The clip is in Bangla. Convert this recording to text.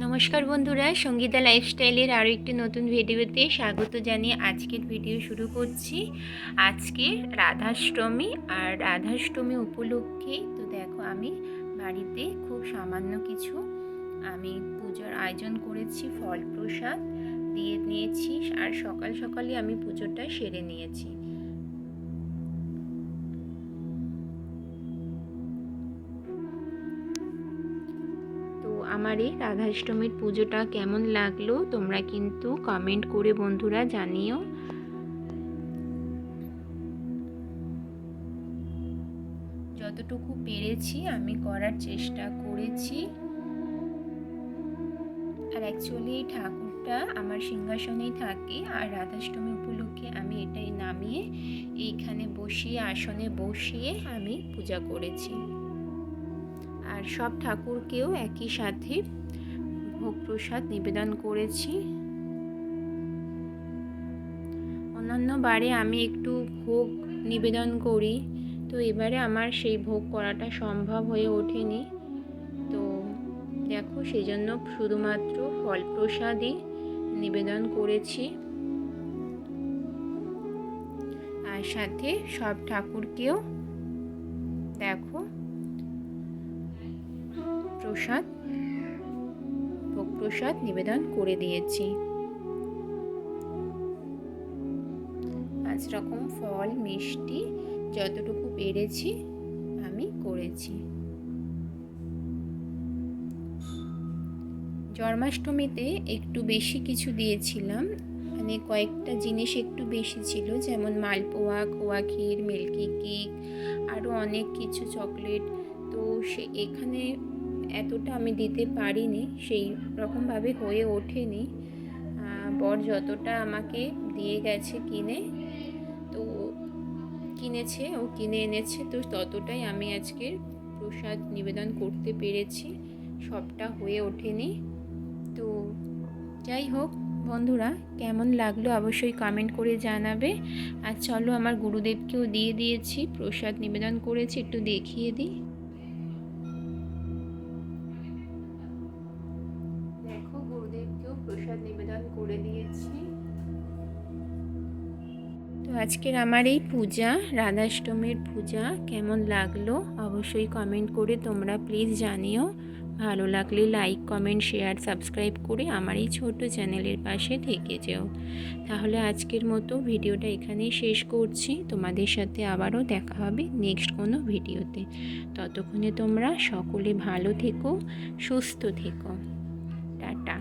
নমস্কার বন্ধুরা, সঙ্গীতা লাইফস্টাইলের আরও একটি নতুন ভিডিওতে স্বাগত জানিয়ে আজকের ভিডিও শুরু করছি। আজকে রাধাষ্টমী আর রাধাষ্টমী উপলক্ষে, তো দেখো আমি বাড়িতে খুব সামান্য কিছু, আমি পুজোর আয়োজন করেছি, ফল প্রসাদ দিয়ে নিয়েছি আর সকাল সকালে আমি পুজোটা সেরে নিয়েছি। আমার এই রাধাষ্টমীর পুজোটা কেমন লাগল তোমরা কিন্তু কমেন্ট করে বন্ধুরা জানিও। যতটুকু পেরেছি আমি করার চেষ্টা করেছি। আর অ্যাকচুয়ালি এই ঠাকুরটা আমার সিংহাসনেই থাকে আর রাধাষ্টমী উপলক্ষে আমি এটাই নামিয়ে এইখানে বসিয়ে, আসনে বসিয়ে আমি পূজা করেছি। আর সব ঠাকুরকেও একই সাথে ভোগ প্রসাদ নিবেদন করেছি। অন্যান্য বারে আমি একটু ভোগ নিবেদন করি, তো এবারে আমার সেই ভোগ করাটা সম্ভব হয়ে ওঠেনি। তো দেখো সেই জন্য শুধুমাত্র ফল প্রসাদই নিবেদন করেছি। আর সাথে সব ঠাকুরকেও দেখো প্রসাদ, ভোগ প্রসাদ নিবেদন করে দিয়েছি। পাঁচ রকম ফল, মিষ্টি, যতটুকু পেরেছি আমি করেছি। জন্মাষ্টমীতে একটু বেশি কিছু দিয়েছিলাম মানে কয়েকটা জিনিস একটু বেশি ছিল, যেমন মালপোয়া, খোয়া ক্ষীর, মিল্কি কেক আরও অনেক কিছু চকলেট। তো সে এখানে এতটা আমি দিতে পারিনি, সেই রকমভাবে হয়ে ওঠেনি। বর যতটা আমাকে দিয়ে গেছে কিনে, তো কিনেছে, ও কিনে এনেছে, তো ততটাই আমি আজকে প্রসাদ নিবেদন করতে পেরেছি, সবটা হয়ে ওঠেনি। তো যাই হোক, বন্ধুরা, কেমন লাগল অবশ্যই কমেন্ট করে জানাবে। আর চলো, আমার গুরুদেবকেও দিয়ে দিয়েছি, প্রসাদ নিবেদন করেছি, একটু দেখিয়ে দিই। নিবেদন করে দিয়েছি। তো আজকের আমার এই পূজা, রাধাষ্টমীর পূজা কেমন লাগল অবশ্যই কমেন্ট করে তোমরা প্লিজ জানিও। ভালো লাগলে লাইক কমেন্ট শেয়ার সাবস্ক্রাইব করে আমার এই ছোট চ্যানেলের পাশে থেকে যেও। তাহলে আজকের মতো ভিডিওটা এখানেই শেষ করছি। তোমাদের সাথে আবারও দেখা হবে নেক্সট কোনো ভিডিওতে। ততক্ষণে তোমরা সকলে ভালো থেকো, সুস্থ থেকো। টাটা।